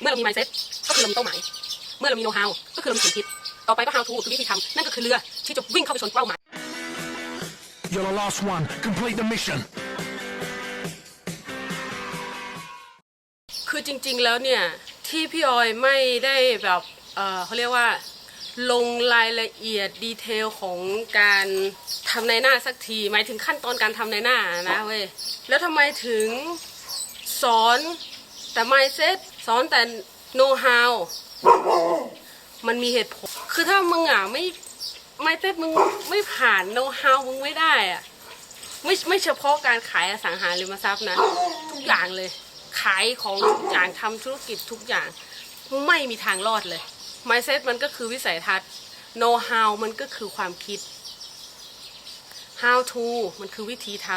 เมื่อเรามี mindset ก็คือเรามีเป้าหมาย เมื่อเรามี know how ก็คือเรามีความคิด ต่อไปก็ how to คือวิธีทำนั่นก็คือเรือที่จะวิ่งเข้าไปชนเป้าหมาย You're the last one. Complete the mission. คือจริงๆแล้วเนี่ย ที่พี่ออยไม่ได้แบบเออเขาเรียกว่า ลงรายละเอียดดีเทลของการทำในหน้าสักที หมายถึงขั้นตอนการทำในหน้านะเว้ย แล้วทำไมถึงสอนแต่ mindset สอนแต่ know how มันมีเหตุผล คือถ้ามึงอะไม่ mindset มึงไม่ผ่าน know how มึงไม่ได้อะ ไม่ไม่เฉพาะการขายอสังหาริมทรัพย์นะ ทุกอย่างเลย ขายของทุกอย่างทำธุรกิจทุกอย่าง ไม่มีทางรอดเลย mindset มันก็คือวิสัยทัศน์ know how มันก็คือความคิด how to มันคือวิธีท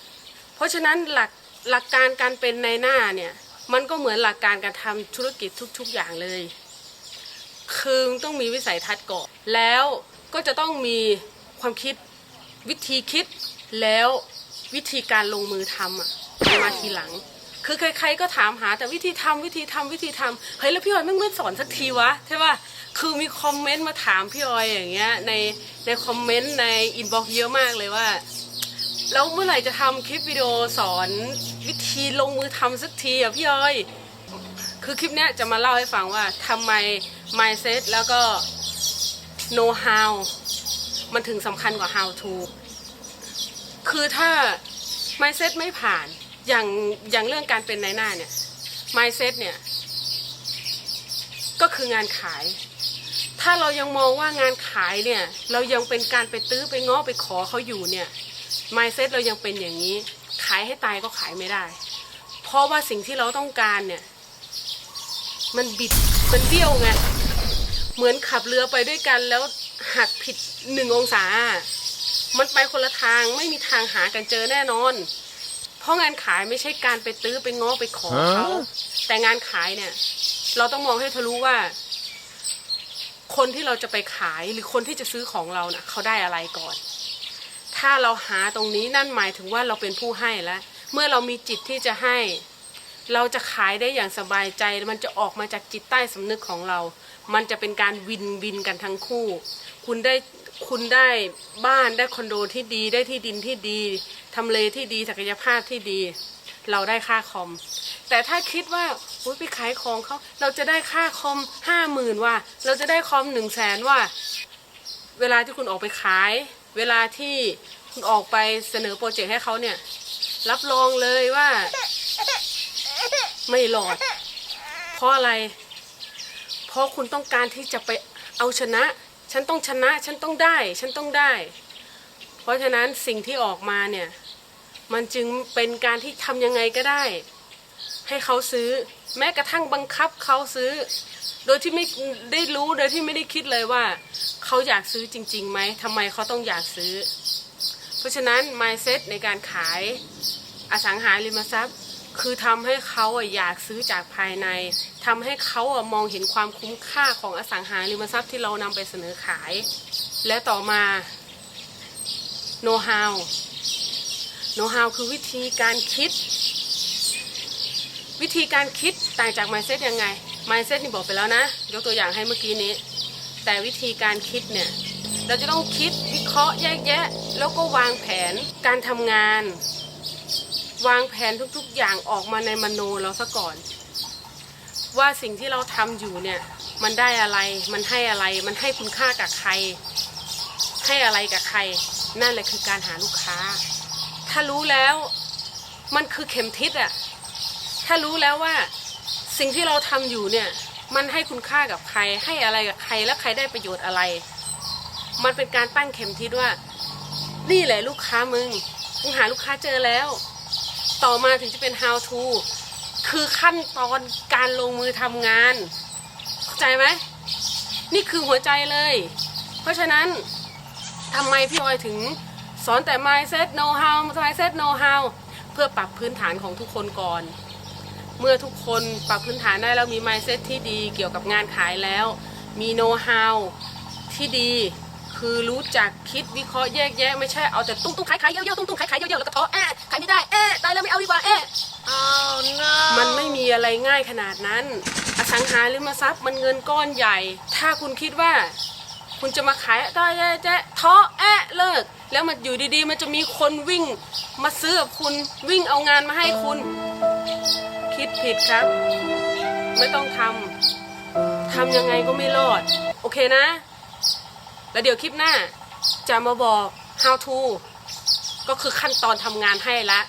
ำเพราะฉะนั้นหลักหลักการการเป็นในหน้าเนี่ย มันก็เหมือนหลักการการทำธุรกิจทุก ๆอย่างเลย คือต้องมีวิสัยทัศน์ก่อนแล้วก็จะต้องมีความคิดวิธีคิดแล้ววิธีการลงมือทำอะมาทีหลัง คือใครๆก็ถามหาแต่วิธีทำวิธีทำวิธีทำเฮ้ยแล้วพี่ออยไม่ไม่สอนสักทีวะใช่ป่ะคือมีคอมเมนต์มาถามพี่ออยอย่างเงี้ยในในคอมเมนต์ในอินบ็อกซ์เยอะมากเลยว่า แล้วเมื่อไหร่จะทำคลิปวิดีโอสอน วิธีลงมือทำสักทีอะพี่ออย คือคลิปเนี้ยจะมาเล่าให้ฟังว่าทำไม mindset แล้วก็ know how มันถึงสำคัญกว่า how to คือถ้า mindset ไม่ผ่านอย่างอย่างเรื่องการเป็นในหน้าเนี่ย mindset เนี่ย ก็คืองานขาย ถ้าเรายังมองว่างานขายเนี่ย เรายังเป็นการไปตื้อไปง้อไปขอเขาอยู่เนี่ย mindset เรายังเป็นอย่างนี้ายให้ตายก็ขายไม่ได้ เพราะว่าสิ่งที่เราต้องการเนี่ย มันบิดมันเบี้ยวไงเหมือนขับเรือไปด้วยกันแล้วหักผิดหนึ่งองศา มันไปคนละทางไม่มีทางหากันเจอแน่นอน เพราะงานขายไม่ใช่การไปตื้อไปง้อไปขอเขาแต่งานขายเนี่ย เราต้องมองให้ทะลุว่า คนที่เราจะไปขายหรือคนที่จะซื้อของเราน่ะเขาได้อะไรก่อน ถ้าเราหาตรงนี้นั่นหมายถึงว่าเราเป็นผู้ให้แล้ว เมื่อเรามีจิตที่จะให้ เราจะขายได้อย่างสบายใจ มันจะออกมาจากจิตใต้สำนึกของเรา มันจะเป็นการวินวินกันทั้งคู่ คุณได้คุณได้บ้านได้คอนโดที่ดีได้ที่ดินที่ดีทำเลที่ดีศักยภาพที่ดี เราได้ค่าคอม แต่ถ้าคิดว่าอุ๊ยไปขายของเขาเราจะได้ค่าคอมห้าหมื่นว่ะเราจะได้คอมหนึ่งแสนว่ะเวลาที่คุณออกไปขาย เวลาที่คุณออกไปเสนอโปรเจกต์ให้เขาเนี่ย รับรองเลยว่า ไม่หลอด เพราะอะไร เพราะคุณต้องการที่จะไปเอาชนะ ฉันต้องชนะ ฉันต้องได้ ฉันต้องได้ เพราะฉะนั้นสิ่งที่ออกมาเนี่ย มันจึงเป็นการที่ทำยังไงก็ได้ ให้เขาซื้อ แม้กระทั่งบังคับเขาซื้อ โดยที่ไม่ได้รู้โดยที่ไม่ได้คิดเลยว่า เขาอยากซื้อจริงๆไหมทำไมเขาต้องอยากซื้อ เพราะฉะนั้น mindset ในการขายอสังหาริมทรัพย์ คือทำให้เขาอยากซื้อจากภายในทำให้เขามองเห็นความคุ้มค่าของอสังหาริมทรัพย์ที่เรานำไปเสนอขาย และต่อมา know how know how คือวิธีการคิด วิธีการคิดต่างจาก mindset ยังไง mindset นี่บอกไปแล้วนะ ยกตัวอย่างให้เมื่อกี้นี้ แต่วิธีการคิดเนี่ย เราจะต้องคิดวิเคราะห์แยกแยะ แล้วก็วางแผนการทำงาน วางแผนทุกๆอย่างออกมาในมโนเราซะก่อน ว่าสิ่งที่เราทำอยู่เนี่ย มันได้อะไร มันให้อะไร มันให้คุณค่ากับใคร ให้อะไรกับใคร นั่นแหละคือการหาลูกค้า ถ้ารู้แล้วมันคือเข็มทิศอะ ถ้ารู้แล้วว่าสิ่งที่เราทำอยู่เนี่ย มันให้คุณค่ากับใคร ให้อะไรกับใครและใครได้ประโยชน์อะไร มันเป็นการตั้งเข็มทิศว่า นี่แหละลูกค้ามึงมึงหาลูกค้าเจอแล้ว ต่อมาถึงจะเป็น how to คือขั้นตอนการลงมือทำงาน เข้าใจไหม นี่คือหัวใจเลย เพราะฉะนั้นทำไมพี่ออยถึงสอนแต่ mindset know how mindset know how เพื่อปรับพื้นฐานของทุกคนก่อน เมื่อทุกคนปรับพื้นฐานได้แล้วมี mindset ที่ดีเกี่ยวกับงานขายแล้ว มี know how ที่ดีคือรู้จักคิดวิเคราะห์แยกแยะไม่ใช่เอาแต่ตุ้งตุ้งขายขายเยอะๆตุ้งตุ้งขายขายเยอะๆแล้วก็ท้อแอะขายไม่ได้แอะตายแล้วไม่เอาดีกว่าแอะ Oh no มันไม่มีอะไรง่ายขนาดนั้น อสังหาริมทรัพย์มันเงินก้อนใหญ่ ถ้าคุณคิดว่า คุณจะมาขายได้แจ๊ะแจ๊ะท้อแอะเลิก แล้วมันอยู่ดีๆ มันจะมีคนวิ่ง มาซื้อกับคุณวิ่งเอางานมาให้คุณ คิดผิดครับ ไม่ต้องทำทำยังไงก็ไม่รอด โอเคนะ แล้วเดี๋ยวคลิปหน้า จะมาบอก how to ก็คือขั้นตอนทำงานให้ละ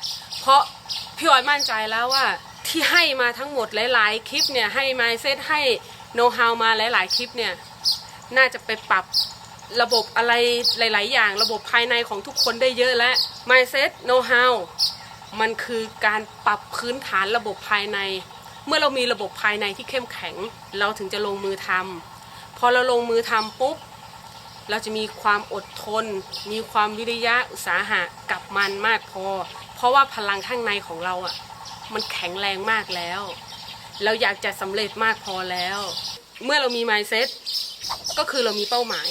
เพราะพี่ออยมั่นใจแล้วว่า ที่ให้มาทั้งหมดหลาย ๆ คลิปเนี่ยให้ mindset ให้ know how มาหลาย ๆ คลิปเนี่ย น่าจะไปปรับระบบอะไรหลาย ๆ อย่าง ระบบภายในของทุกคนได้เยอะแล้ว mindset know how มันคือการปรับพื้นฐานระบบภายใน เมื่อเรามีระบบภายในที่เข้มแข็ง เราถึงจะลงมือทำพอเราลงมือทำปุ๊บ เราจะมีความอดทน มีความวิริยะอุตสาหะกับมันมากพอ เพราะว่าพลังข้างในของเราอะ่ะมันแข็งแรงมากแล้ว เราอยากจะสำเร็จมากพอแล้ว เมื่อเรามี mindset ก็คือเรามีเป้าหมาย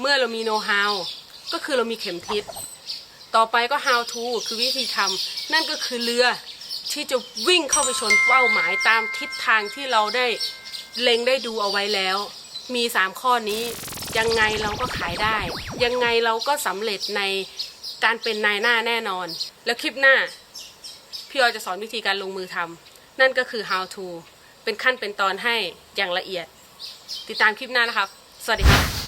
เมื่อเรามี know how ก็คือเรามีเข็มทิศ ต่อไปก็ how to คือวิธีทำนั่นก็คือเรือที่จะวิ่งเข้าไปชนเป้าหมายตามทิศทางที่เราได้เล็งได้ดูเอาไว้แล้ว มี 3 ข้อนี้ยังไงเราก็ขายได้ ยังไงเราก็สำเร็จในการเป็นนายหน้าแน่นอน แล้วคลิปหน้า พี่ออยจะสอนวิธีการลงมือทำนั่นก็คือ how to เป็นขั้นเป็นตอนให้อย่างละเอียด ติดตามคลิปหน้านะครับ สวัสดีครับ